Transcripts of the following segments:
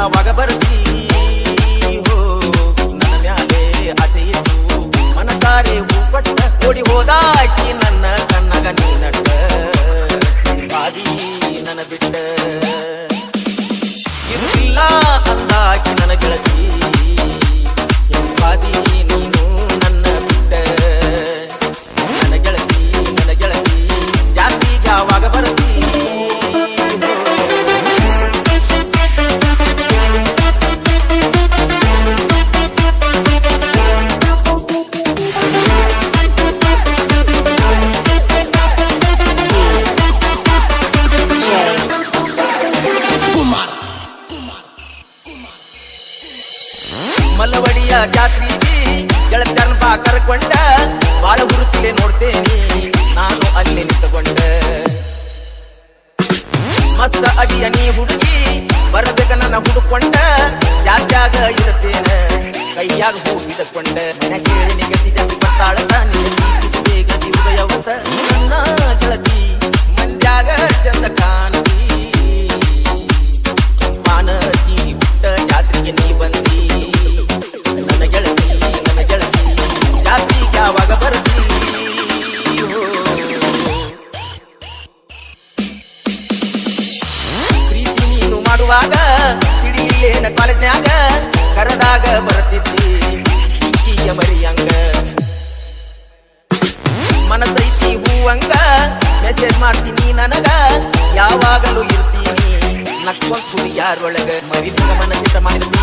ಯಾವಾಗ ಬರ್ತೀ ಹೋ, ನನ್ನ ಮ್ಯಾಲೆ ಆಸೆ ಮನಸಾರೆ ಹೂಪಟ್ಟ ಕೊಡಿ ಹೋದಾಕಿ ನನ್ನ ಕಣ್ಣಗ ನೀ ನಟ್ಟ ಬಾದಿ ನನ್ನ ಬಿಟ್ಟ. ನನ್ನ ಹುಡುಕೊಂಡ. ಜಾತ್ಯಾಗ ಇರುತ್ತೇನೆ. ಕೈಯಾಗ ಹೂ ಹಿಡ್ಕೊಂಡ. ಮನೆ ಕೇಳಿ ನಿಗದಿ ಜಾತಿ ಮಾಡ್ತೀನಿ ನನಗ. ಯಾವಾಗಲೂ ಇರ್ತೀನಿ. ನಕ್ಕೊಂಡ್ ಕುಡಿ ಯಾರೊಳಗ ಮರಿಲಿಂಗ ಮನಸ್ಸಿತ ಮಾಡಿದ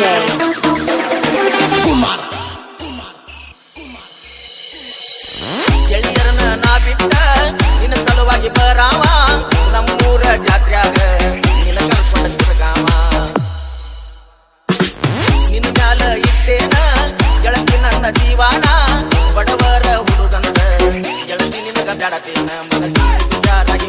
D. J. ಗೆಳೆಯರನ್ನ ನಾ ಬಿಟ್ಟ ನಿನ್ನ ಸಲುವಾಗಿ ಬರಾವ ನಮ್ಮೂರ ಜಾತ್ರ್ಯಾಗ ನಿನ್ನ ಕರ್ಕೊಂಡ ತಿರುಗಾವ ನಿನ್ನ ಮ್ಯಾಲ ಇಟ್ಟೇನ ಗೆಳತಿ ನನ್ನ ಜೀವಾನ ಬಡವರ ಹುಡುಗಂದ ಗೆಳತಿ ನಿನಗ ಬ್ಯಾಡತೇನ ಮನಸ್ಸಿ ವಿಚಾರಾಗಿ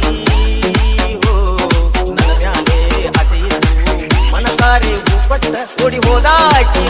ಓಡಿ ಹೋದಾಕಿ